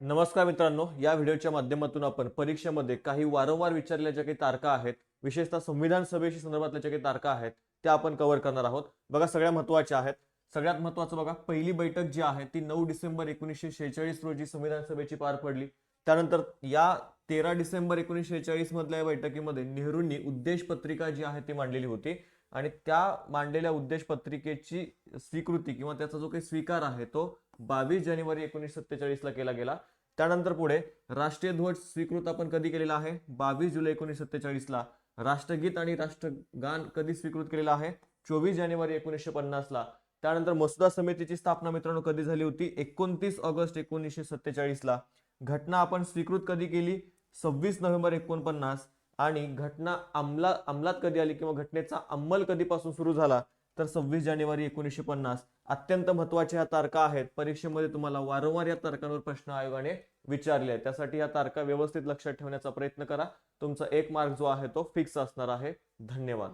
नमस्कार मित्रांनो या व्हिडिओच्या माध्यमातून आपण परीक्षेमध्ये काही वारंवार विचारल्या ज्या काही तारखा आहेत विशेषतः संविधान सभेशी संदर्भातल्या ज्या काही तारखा आहेत त्या आपण कव्हर करणार आहोत. बघा सगळ्या महत्त्वाच्या आहेत. सगळ्यात महत्वाचं बघा पहिली बैठक जी आहे ती नऊ डिसेंबर एकोणीसशे शेहेचाळीस रोजी संविधान सभेची पार पडली. त्यानंतर या तेरा डिसेंबर एकोणीसशे शेहेचाळीस मधल्या या बैठकीमध्ये नेहरूंनी उद्देश पत्रिका जी आहे ती मांडलेली होती. आणि त्या मांडलेल्या उद्देशपत्रिकेची स्वीकृती किंवा त्याचा जो काही स्वीकार आहे तो बावीस जानेवारी एकोणीसशे सत्तेचाळीसला केला गेला. त्यानंतर पुढे राष्ट्रीय ध्वज स्वीकृत आपण कधी केलेला आहे? बावीस जुलै एकोणीसशे सत्तेचाळीसला. राष्ट्रगीत आणि राष्ट्रगान कधी स्वीकृत केलेलं आहे? चोवीस जानेवारी एकोणीसशे पन्नासला. त्यानंतर मसुदा समितीची स्थापना मित्रांनो कधी झाली होती? एकोणतीस ऑगस्ट एकोणीसशे सत्तेचाळीसला. घटना आपण स्वीकृत कधी केली? सव्वीस नोव्हेंबर एकोणपन्नास. आणि घटना अंमला अंमलात कधी आली किंवा घटनेचा अंमल कधीपासून सुरू झाला तर सव्वीस जानेवारी एकोणीसशे पन्नास. अत्यंत महत्त्वाच्या ह्या तारखा आहेत. परीक्षेमध्ये तुम्हाला वारंवार या तारखांवर प्रश्न आयोगाने विचारले आहेत. त्यासाठी या तारखा व्यवस्थित लक्षात ठेवण्याचा प्रयत्न करा. तुमचा एक मार्क जो आहे तो फिक्स असणार आहे. धन्यवाद.